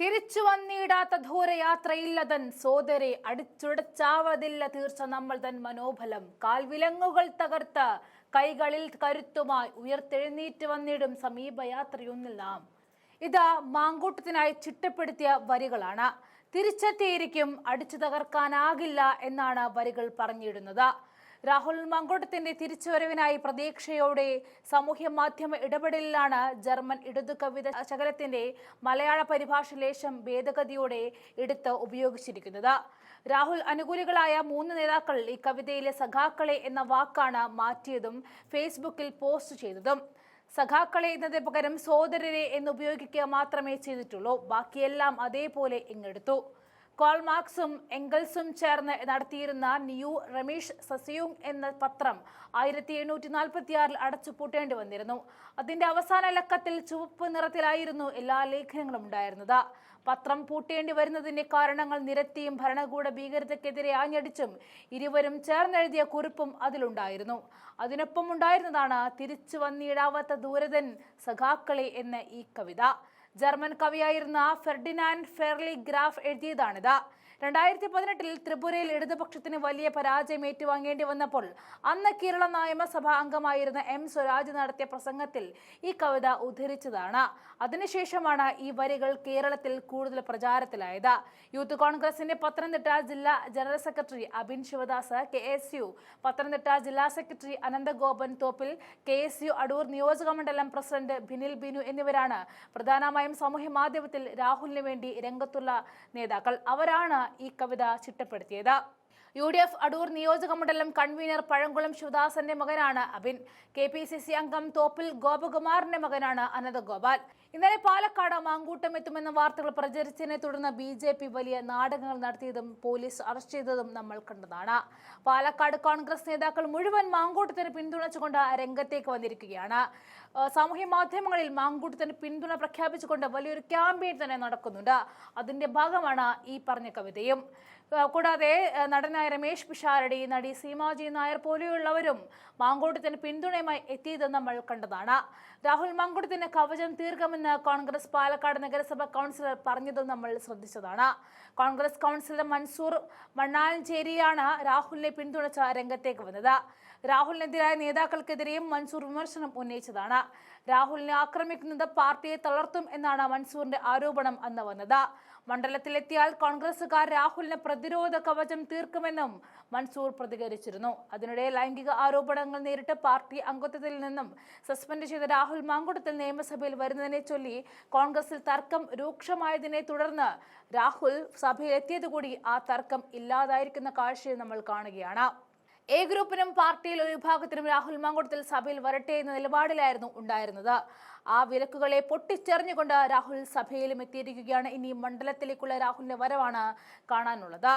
തിരിച്ചു വന്നിടാത്ത ദൂരയാത്രയില്ലതൻ സോദരെ അടിച്ചുടച്ചാവതില്ല തീർച്ച നമ്മൾ തൻ മനോബലം. കാൽവിലങ്ങുകൾ തകർത്ത് കൈകളിൽ കരുത്തുമായി ഉയർത്തെഴുന്നേറ്റ് വന്നിടും സമീപയാത്രയൊന്നിൽ നാം. ഇത് മാങ്കൂട്ടത്തിനായി ചിട്ടപ്പെടുത്തിയ വരികളാണ്. തിരിച്ചെത്തിയിരിക്കും അടിച്ചു തകർക്കാനാകില്ല എന്നാണ് വരികൾ പറഞ്ഞിടുന്നത്. രാഹുൽ മങ്കോട്ടത്തിന്റെ തിരിച്ചുവരവിനായി പ്രതീക്ഷയോടെ സാമൂഹ്യ മാധ്യമ ഇടപെടലിലാണ് ജർമ്മൻ ഇടതു കവിത ശകലത്തിന്റെ മലയാള പരിഭാഷ ലേശം ഭേദഗതിയോടെ എടുത്ത് ഉപയോഗിച്ചിരിക്കുന്നത്. രാഹുൽ അനുകൂലികളായ മൂന്ന് നേതാക്കൾ ഈ കവിതയിലെ സഖാക്കളെ എന്ന വാക്കാണ് മാറ്റിയതും ഫേസ്ബുക്കിൽ പോസ്റ്റ് ചെയ്തതും. സഖാക്കളെ എന്നതിന് പകരം സോദരരെ എന്ന് ഉപയോഗിക്കുക മാത്രമേ ചെയ്തിട്ടുള്ളൂ. ബാക്കിയെല്ലാം അതേപോലെ ഇങ്ങെടുത്തു. കോൾമാർക്സും എംഗൽസും ചേർന്ന് നടത്തിയിരുന്ന ന്യൂ റമീഷ് സസിയുങ് എന്ന പത്രം ആയിരത്തി എണ്ണൂറ്റി നാൽപ്പത്തി ആറിൽ അടച്ചുപൂട്ടേണ്ടി വന്നിരുന്നു. അതിന്റെ അവസാന ലക്കത്തിൽ ചുവപ്പ് നിറത്തിലായിരുന്നു എല്ലാ ലേഖനങ്ങളും ഉണ്ടായിരുന്നത്. പത്രം പൂട്ടേണ്ടി വരുന്നതിന്റെ കാരണങ്ങൾ നിരത്തിയും ഭരണകൂട ഭീകരതയ്ക്കെതിരെ ആഞ്ഞടിച്ചും ഇരുവരും ചേർന്നെഴുതിയ കുറിപ്പും അതിലുണ്ടായിരുന്നു. അതിനൊപ്പം ഉണ്ടായിരുന്നതാണ് തിരിച്ചു വന്നിടാവാത്ത ദൂരതൻ സഖാക്കളെ എന്ന ഈ കവിത. ജർമ്മൻ കവിയായിരുന്ന ഫെർഡിനാൻഡ് ഫെർലി ഗ്രാഫ് എഴുതിയതാണിത്. രണ്ടായിരത്തി പതിനെട്ടിൽ ത്രിപുരയിൽ ഇടതുപക്ഷത്തിന് വലിയ പരാജയം ഏറ്റുവാങ്ങേണ്ടി വന്നപ്പോൾ അന്ന് കേരള നിയമസഭാ അംഗമായിരുന്ന എം സ്വരാജ് നടത്തിയ പ്രസംഗത്തിൽ ഈ കവിത ഉദ്ധരിച്ചതാണ്. അതിനുശേഷമാണ് ഈ വരികൾ കേരളത്തിൽ കൂടുതൽ പ്രചാരത്തിലായത്. യൂത്ത് കോൺഗ്രസിന്റെ പത്തനംതിട്ട ജില്ലാ general secretary Abin Sivadas K S U Pathanamthitta ജില്ലാ secretary Ananthagopan Thoppil K S U Adoor നിയോജക മണ്ഡലം പ്രസിഡന്റ് ബിനിൽ ബിനു എന്നിവരാണ് പ്രധാനമായും സാമൂഹ്യ മാധ്യമത്തിൽ രാഹുലിന് വേണ്ടി രംഗത്തുള്ള നേതാക്കൾ. അവരാണ് ഈ കവിത ചിട്ടപ്പെടുത്തിയത്. യു ഡി എഫ് അടൂർ നിയോജക മണ്ഡലം കൺവീനർ പഴങ്കുളം ശിവദാസന്റെ മകനാണ് Abin. K P C C അംഗം തോപ്പിൽ ഗോപകുമാറിന്റെ മകനാണ് അനന്തഗോപാൽ ഇന്നലെ പാലക്കാട് മാങ്കൂട്ടം എത്തുമെന്ന വാർത്തകൾ പ്രചരിച്ചതിനെ തുടർന്ന് ബി ജെ പി വലിയ നാടകങ്ങൾ നടത്തിയതും പോലീസ് അറസ്റ്റ് ചെയ്തതും നമ്മൾ കണ്ടതാണ്. പാലക്കാട് കോൺഗ്രസ് നേതാക്കൾ മുഴുവൻ മാങ്കൂട്ടത്തിന് പിന്തുണച്ചുകൊണ്ട് രംഗത്തേക്ക് വന്നിരിക്കുകയാണ്. സാമൂഹ്യ മാധ്യമങ്ങളിൽ മാങ്കൂട്ടത്തിന് പിന്തുണ പ്രഖ്യാപിച്ചുകൊണ്ട് വലിയൊരു ക്യാമ്പയിൻ തന്നെ നടക്കുന്നുണ്ട്. അതിന്റെ ഭാഗമാണ് ഈ പറഞ്ഞ കവിതയും. കൂടാതെ നടനായ രമേശ് പിഷാരടി നടി സീമാജി നായർ പോലെയുള്ളവരും മാങ്കോട്ടത്തിന് പിന്തുണയുമായി എത്തിയത് നമ്മൾ കണ്ടതാണ്. രാഹുൽ മാങ്കോട്ടത്തിന് കവചം തീർക്കുമെന്ന് കോൺഗ്രസ് പാലക്കാട് നഗരസഭ കൗൺസിലർ പറഞ്ഞതും നമ്മൾ ശ്രദ്ധിച്ചതാണ്. കോൺഗ്രസ് കൗൺസിലർ മൻസൂർ മണ്ണാഞ്ചേരിയാണ് രാഹുലിനെ പിന്തുണച്ച രംഗത്തേക്ക് വന്നത്. രാഹുലിനെതിരായ നേതാക്കൾക്കെതിരെയും മൻസൂർ വിമർശനം ഉന്നയിച്ചതാണ്. രാഹുലിനെ ആക്രമിക്കുന്നത് പാർട്ടിയെ തളർത്തും എന്നാണ് മൻസൂറിന്റെ ആരോപണം അന്ന് വന്നത്. മണ്ഡലത്തിലെത്തിയാൽ കോൺഗ്രസുകാർ രാഹുലിന് പ്രതിരോധ കവചം തീർക്കുമെന്നും മൻസൂർ പ്രതികരിച്ചിരുന്നു. അതിനിടെ ലൈംഗിക ആരോപണങ്ങൾ നേരിട്ട് പാർട്ടി അംഗത്വത്തിൽ നിന്നും സസ്പെൻഡ് ചെയ്ത രാഹുൽ മാങ്കുടത്തിൽ നിയമസഭയിൽ വരുന്നതിനെ ചൊല്ലി കോൺഗ്രസിൽ തർക്കം രൂക്ഷമായതിനെ തുടർന്ന് രാഹുൽ സഭയിലെത്തിയതുകൂടി ആ തർക്കം ഇല്ലാതായിരിക്കുന്ന കാഴ്ചയും നമ്മൾ കാണുകയാണ്. എ ഗ്രൂപ്പിനും പാർട്ടിയിൽ ഒരു വിഭാഗത്തിനും രാഹുൽ മാങ്കുടത്തിൽ സഭയിൽ വരട്ടെ എന്ന നിലപാടിലായിരുന്നു ഉണ്ടായിരുന്നത്. ആ വിലക്കുകളെ പൊട്ടിച്ചെറിഞ്ഞുകൊണ്ട് രാഹുൽ സഭയിലും എത്തിയിരിക്കുകയാണ്. ഇനി മണ്ഡലത്തിലേക്കുള്ള രാഹുലിന്റെ വരവാണ് കാണാനുള്ളത്.